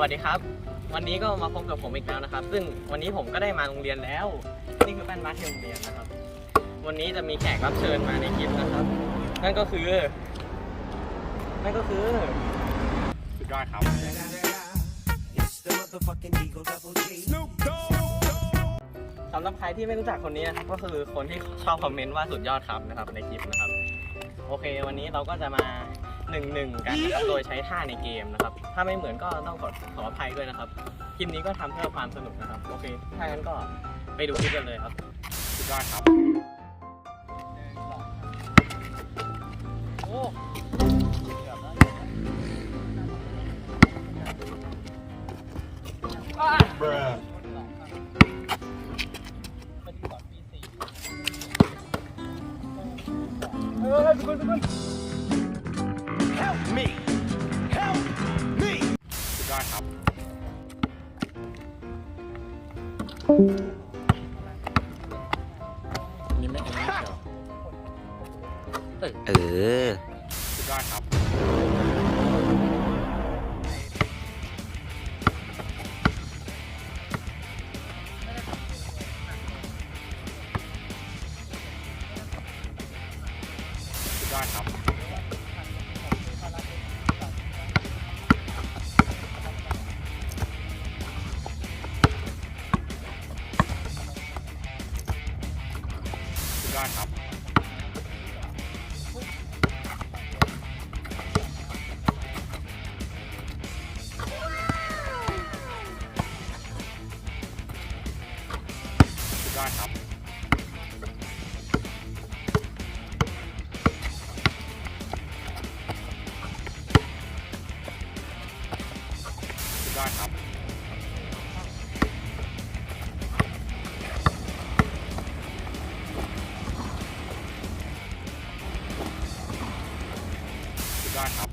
วัสดีครับ วันนี้ก็มาพบกับผมอีกแล้วนะครับ ซึ่งวันนี้ผมก็ได้มาโรงเรียนแล้ว นี่คือแป้นมาที่โรงเรียนนะครับ วันนี้จะมีแขกรับเชิญมาในคลิปนะครับ นั่นก็คือ นั่นก็คือสุดยอดครับ สำหรับใครที่ไม่รู้จักคนนี้นะครับก็คือคนที่ชอบคอมเมนต์ว่าสุดยอดครับนะครับในคลิปนะครับ โอเค วันนี้เราก็จะมา หนึ่งหนึ่งกันนะครับโดยใช้ท่าในเกมนะครับ ถ้าไม่เหมือนก็ต้องขอขออภัยด้วยนะครับ คลิปนี้ก็ทำเพื่อความสนุกนะครับ โอเค ถ้างั้นก็ไปดูคลิปกันเลยครับ สุดยอดครับโอ้ สุดยอดครับนี่ไม่อันนี้เชียวเออ สุดยอดครับ สุดยอดครับ ยอดครับสุดยอดครับสุดยอดครับ ยอดครับ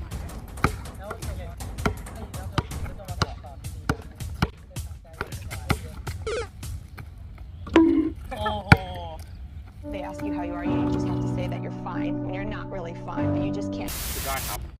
โอ้โห They ask you how you are, you just have to say that you're fine when you're not really fine, but you just can't สุดยอดครับ